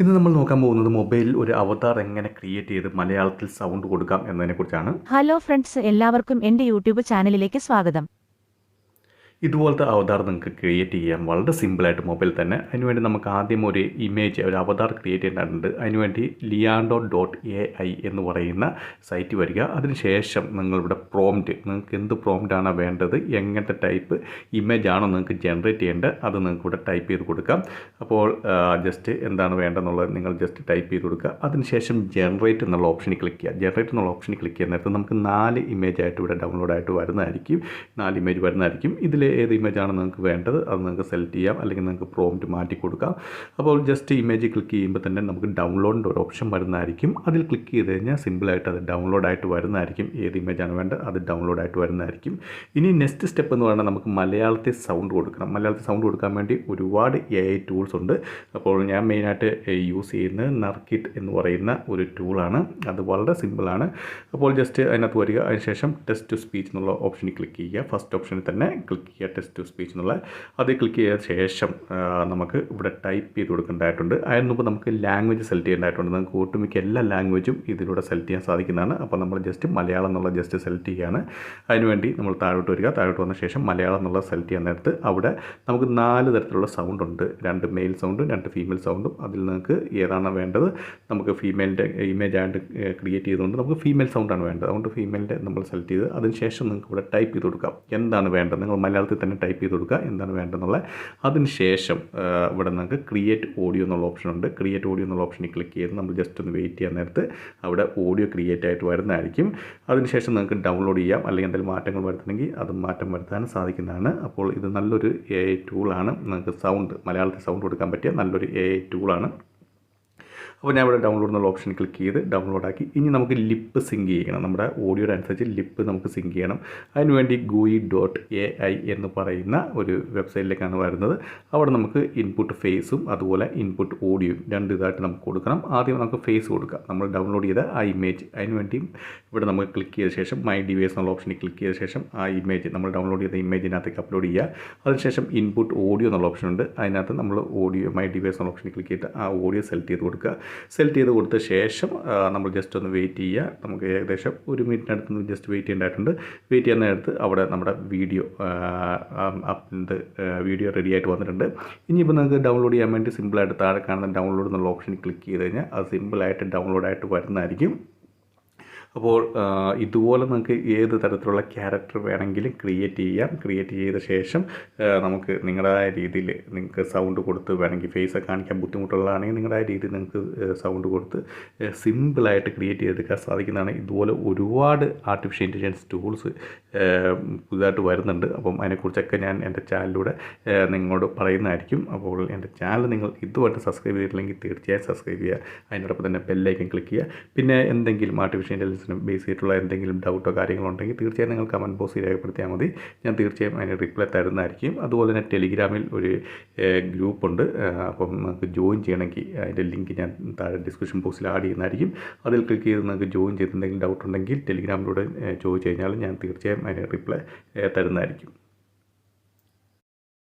ഇന്ന് നമ്മൾ നോക്കാൻ പോകുന്നത് മൊബൈലിൽ ഒരു അവതാർ എങ്ങനെ ക്രിയേറ്റ് ചെയ്ത് മലയാളത്തിൽ സൗണ്ട് കൊടുക്കാം എന്നതിനെ കുറിച്ചാണ് ഹലോ ഫ്രണ്ട്സ് എല്ലാവർക്കും എന്റെ യൂട്യൂബ് ചാനലിലേക്ക് സ്വാഗതം. ഇതുപോലത്തെ അവതാർ നിങ്ങൾക്ക് ക്രിയേറ്റ് ചെയ്യാം. വളരെ സിമ്പിളായിട്ട് മൊബൈൽ തന്നെ. അതിനുവേണ്ടി നമുക്ക് ആദ്യം ഒരു ഇമേജ് ഒരു അവതാർ ക്രിയേറ്റ് ചെയ്യേണ്ടതുണ്ട്. അതിനുവേണ്ടി ലിയാൻഡോ ഡോട്ട് എ ഐ എന്ന് പറയുന്ന സൈറ്റ് വരിക. അതിനുശേഷം നിങ്ങളിവിടെ പ്രോംറ്റ് നിങ്ങൾക്ക് എന്ത് പ്രോംറ്റാണ് വേണ്ടത് എങ്ങനത്തെ ടൈപ്പ് ഇമേജ് ആണോ നിങ്ങൾക്ക് ജനറേറ്റ് ചെയ്യേണ്ടത് അത് നിങ്ങൾക്ക് ഇവിടെ ടൈപ്പ് ചെയ്ത് കൊടുക്കാം. അപ്പോൾ ജസ്റ്റ് എന്താണ് വേണ്ടതെന്നുള്ളത് നിങ്ങൾ ജസ്റ്റ് ടൈപ്പ് ചെയ്ത് കൊടുക്കുക. അതിനുശേഷം ജനറേറ്റ് എന്നുള്ള ഓപ്ഷനിൽ ക്ലിക്ക് ചെയ്യുക. ജനറേറ്റ് എന്നുള്ള ഓപ്ഷനിൽ ക്ലിക്ക് ചെയ്യുന്ന നമുക്ക് നാല് ഇമേജ് ആയിട്ട് ഇവിടെ ഡൗൺലോഡ് ആയിട്ട് വരുന്നതായിരിക്കും. നാല് ഇമേജ് വരുന്നതായിരിക്കും. ഇതിൽ ഏത് ഇമേജ് ആണ് നിങ്ങൾക്ക് വേണ്ടത് അത് നിങ്ങൾക്ക് സെലക്ട് ചെയ്യാം. അല്ലെങ്കിൽ നിങ്ങൾക്ക് പ്രോംറ്റ് മാറ്റി കൊടുക്കാം. അപ്പോൾ ജസ്റ്റ് ഇമേജ് ക്ലിക്ക് ചെയ്യുമ്പോൾ തന്നെ നമുക്ക് ഡൗൺലോഡിന്റെ ഒരു ഓപ്ഷൻ വരുന്നതായിരിക്കും. അതിൽ ക്ലിക്ക് ചെയ്ത് കഴിഞ്ഞാൽ സിമ്പിളായിട്ട് അത് ഡൗൺലോഡ് ആയിട്ട് വരുന്നതായിരിക്കും. ഏത് ഇമേജ് ആണ് വേണ്ടത് അത് ഡൗൺലോഡ് ആയിട്ട് വരുന്നതായിരിക്കും. ഇനി നെക്സ്റ്റ് സ്റ്റെപ്പ് എന്ന് പറഞ്ഞാൽ നമുക്ക് മലയാളത്തിൽ സൗണ്ട് കൊടുക്കണം. മലയാളത്തിൽ സൗണ്ട് കൊടുക്കാൻ വേണ്ടി ഒരുപാട് എ ഐ ടൂൾസ് ഉണ്ട്. അപ്പോൾ ഞാൻ മെയിനായിട്ട് യൂസ് ചെയ്യുന്നത് നർക്കിറ്റ് എന്ന് പറയുന്ന ഒരു ടൂളാണ് അത് വളരെ സിമ്പിളാണ് അപ്പോൾ ജസ്റ്റ് അതിനകത്ത് വരിക. അതിനുശേഷം ടെസ്റ്റ് ടു സ്പീച്ച് എന്നുള്ള ഓപ്ഷനിൽ ക്ലിക്ക് ചെയ്യുക. ഫസ്റ്റ് ഓപ്ഷനിൽ തന്നെ ക്ലിക്ക് ചെയ്യുക ടെസ്റ്റ് ടു സ്പീച്ച് എന്നുള്ള അത് ക്ലിക്ക് ചെയ്ത ശേഷം നമുക്ക് ഇവിടെ ടൈപ്പ് ചെയ്ത് കൊടുക്കേണ്ടതായിട്ടുണ്ട്. അതിന് മുമ്പ് നമുക്ക് ലാംഗ്വേജ് സെലക്ട് ചെയ്യേണ്ടതായിട്ടുണ്ട്. നമുക്ക് ഒട്ടുമിക്ക എല്ലാ ലാംഗ്വേജും ഇതിലൂടെ സെലക്ട് ചെയ്യാൻ സാധിക്കുന്നതാണ്. അപ്പോൾ നമ്മൾ ജസ്റ്റ് മലയാളം എന്നുള്ള ജസ്റ്റ് സെലക്ട് ചെയ്യുകയാണ്. അതിനുവേണ്ടി നമ്മൾ താഴോട്ട് വരിക. താഴോട്ട് വന്ന ശേഷം മലയാളം എന്നുള്ള സെലക്ട് ചെയ്യാൻ നേരത്ത് അവിടെ നമുക്ക് നാല് തരത്തിലുള്ള സൗണ്ട് ഉണ്ട്. രണ്ട് മെയിൽ സൗണ്ടും രണ്ട് ഫീമെയിൽ സൗണ്ടും അതിൽ നിങ്ങൾക്ക് ഏതാണ് വേണ്ടത്? നമുക്ക് ഫീമെയിലിന്റെ ഇമേജ് ആയിട്ട് ക്രിയേറ്റ് ചെയ്തുകൊണ്ട് നമുക്ക് ഫീമെയിൽ സൗണ്ടാണ് വേണ്ടത്. അതുകൊണ്ട് ഫീമെയിലിന്റെ നമ്മൾ സെലക്ട് ചെയ്ത് അതിനുശേഷം നിങ്ങൾക്ക് ഇവിടെ ടൈപ്പ് ചെയ്ത് കൊടുക്കാം. എന്താണ് വേണ്ടത്? നിങ്ങൾ മലയാളത്തിൽ തന്നെ ടൈപ്പ് ചെയ്ത് കൊടുക്കുക. എന്താണ് വേണ്ടതെന്നുള്ള അതിനുശേഷം ഇവിടെ നിങ്ങൾക്ക് ക്രിയേറ്റ് ഓഡിയോ എന്നുള്ള ഓപ്ഷൻ ഉണ്ട്. ക്രിയേറ്റ് ഓഡിയോ എന്നുള്ള ഓപ്ഷനിൽ ക്ലിക്ക് ചെയ്ത് നമ്മൾ ജസ്റ്റ് ഒന്ന് വെയിറ്റ് ചെയ്യാൻ നേരത്ത് അവിടെ ഓഡിയോ ക്രിയേറ്റ് ആയിട്ട് വരുന്നതായിരിക്കും. അതിനുശേഷം നിങ്ങൾക്ക് ഡൗൺലോഡ് ചെയ്യാം. അല്ലെങ്കിൽ എന്തെങ്കിലും മാറ്റങ്ങൾ വരുത്തണമെങ്കിൽ അത് മാറ്റം വരുത്താനും സാധിക്കുന്നതാണ്. അപ്പോൾ ഇത് നല്ലൊരു എ ഐ ടൂളാണ് നിങ്ങൾക്ക് സൗണ്ട് മലയാളത്തിൽ സൗണ്ട് കൊടുക്കാൻ പറ്റിയ നല്ലൊരു എ ഐ ടൂളാണ് അപ്പോൾ ഞാൻ ഇവിടെ ഡൗൺലോഡ് എന്നുള്ള ഓപ്ഷൻ ക്ലിക്ക് ചെയ്ത് ഡൗൺലോഡ് ആക്കി. ഇനി നമുക്ക് ലിപ്പ് സിങ്ക് ചെയ്യണം. നമ്മുടെ ഓഡിയോയുടെ അനുസരിച്ച് ലിപ്പ് നമുക്ക് സിങ്ക് ചെയ്യണം. അതിനുവേണ്ടി ഗൂയി ഡോട്ട് എ ഐ എന്ന് പറയുന്ന ഒരു വെബ്സൈറ്റിലേക്കാണ് വരുന്നത്. അവിടെ നമുക്ക് ഇൻപുട്ട് ഫേസും അതുപോലെ ഇൻപുട്ട് ഓഡിയോയും രണ്ട് ഇതായിട്ട് നമുക്ക് കൊടുക്കണം. ആദ്യം നമുക്ക് ഫേസ് കൊടുക്കാം. നമ്മൾ ഡൗൺലോഡ് ചെയ്ത ആ ഇമേജ് അതിനുവേണ്ടിയും ഇവിടെ നമുക്ക് ക്ലിക്ക് ചെയ്ത ശേഷം മൈ ഡിവൈസ് എന്നുള്ള ഓപ്ഷനിൽ ക്ലിക്ക് ചെയ്ത ശേഷം ആ ഇമേജ് നമ്മൾ ഡൗൺലോഡ് ചെയ്ത ഇമേജിനകത്തേക്ക് അപ്ലോഡ് ചെയ്യുക. അതിനുശേഷം ഇൻപുട്ട് ഓഡിയോ എന്നുള്ള ഓപ്ഷൻ ഉണ്ട്. അതിനകത്ത് നമ്മൾ ഓഡിയോ മൈ ഡിവൈസ് എന്നുള്ള ഓപ്ഷനിൽ ക്ലിക്ക് ചെയ്തിട്ട് ആ ഓഡിയോ സെലക്ട് ചെയ്ത് കൊടുക്കുക. സെലക്ട് ചെയ്ത് കൊടുത്ത ശേഷം നമ്മൾ ജസ്റ്റ് ഒന്ന് വെയിറ്റ് ചെയ്യുക. നമുക്ക് ഏകദേശം ഒരു മിനിറ്റിനടുത്ത് ജസ്റ്റ് വെയിറ്റ് ചെയ്യേണ്ടതായിട്ടുണ്ട്. വെയിറ്റ് ചെയ്യുന്ന നേരത്ത് അവിടെ നമ്മുടെ വീഡിയോ ഇത് വീഡിയോ റെഡി ആയിട്ട് വന്നിട്ടുണ്ട്. ഇനിയിപ്പോൾ നിങ്ങൾക്ക് ഡൗൺലോഡ് ചെയ്യാൻ വേണ്ടി സിമ്പിളായിട്ട് താഴെ കാണുന്ന ഡൗൺലോഡ് എന്നുള്ള ഓപ്ഷൻ ക്ലിക്ക് ചെയ്ത് കഴിഞ്ഞാൽ അത് സിമ്പിളായിട്ട് ഡൗൺലോഡായിട്ട് വരുന്നതായിരിക്കും. അപ്പോൾ ഇതുപോലെ നമുക്ക് ഏത് തരത്തിലുള്ള ക്യാരക്ടർ വേണമെങ്കിലും ക്രിയേറ്റ് ചെയ്യാം. ക്രിയേറ്റ് ചെയ്ത ശേഷം നമുക്ക് നിങ്ങളുടേതായ രീതിയിൽ നിങ്ങൾക്ക് സൗണ്ട് കൊടുത്ത് വേണമെങ്കിൽ ഫേസ് കാണിക്കാൻ ബുദ്ധിമുട്ടുള്ളതാണെങ്കിൽ നിങ്ങളുടേതായ രീതിയിൽ നിങ്ങൾക്ക് സൗണ്ട് കൊടുത്ത് സിമ്പിളായിട്ട് ക്രിയേറ്റ് ചെയ്തെടുക്കാൻ സാധിക്കുന്നതാണ്. ഇതുപോലെ ഒരുപാട് ആർട്ടിഫിഷ്യൽ ഇന്റലിജൻസ് ടൂൾസ് പുതുതായിട്ട് വരുന്നുണ്ട്. അപ്പം അതിനെക്കുറിച്ചൊക്കെ ഞാൻ എന്റെ ചാനലിലൂടെ നിങ്ങളോട് പറയുന്നതായിരിക്കും. അപ്പോൾ എന്റെ ചാനൽ നിങ്ങൾ ഇതുമായിട്ട് സബ്സ്ക്രൈബ് ചെയ്തിട്ടില്ലെങ്കിൽ തീർച്ചയായും സബ്സ്ക്രൈബ് ചെയ്യുക. അതിനോടൊപ്പം തന്നെ ബെല്ലൈക്കൻ ക്ലിക്ക് ചെയ്യുക. പിന്നെ എന്തെങ്കിലും ആർട്ടിഫിഷ്യൽ ഇന്റലിജൻസിന് ബേസ് ചെയ്തിട്ടുള്ള എന്തെങ്കിലും ഡൗട്ടോ കാര്യങ്ങളോ ഉണ്ടെങ്കിൽ തീർച്ചയായും നിങ്ങൾ കമന്റ് ബോക്സിൽ രേഖപ്പെടുത്തിയാൽ മതി. ഞാൻ തീർച്ചയായും അതിന് റിപ്ലൈ തരുന്നതായിരിക്കും. അതുപോലെ തന്നെ ടെലിഗ്രാമിൽ ഒരു ഗ്രൂപ്പുണ്ട് അപ്പം നിങ്ങൾക്ക് ജോയിൻ ചെയ്യണമെങ്കിൽ അതിന്റെ ലിങ്ക് ഞാൻ താഴെ ഡിസ്ക്രിപ്ഷൻ ബോക്സിൽ ആഡ് ചെയ്യുന്നതായിരിക്കും. അതിൽ ക്ലിക്ക് ചെയ്ത് നിങ്ങൾക്ക് ജോയിൻ ചെയ്ത് എന്തെങ്കിലും ഡൗട്ട് ഉണ്ടെങ്കിൽ ടെലിഗ്രാമിലൂടെ ചോദിച്ചു കഴിഞ്ഞാൽ ഞാൻ തീർച്ചയായും അതിന് റിപ്ലൈ തരുന്നതായിരിക്കും.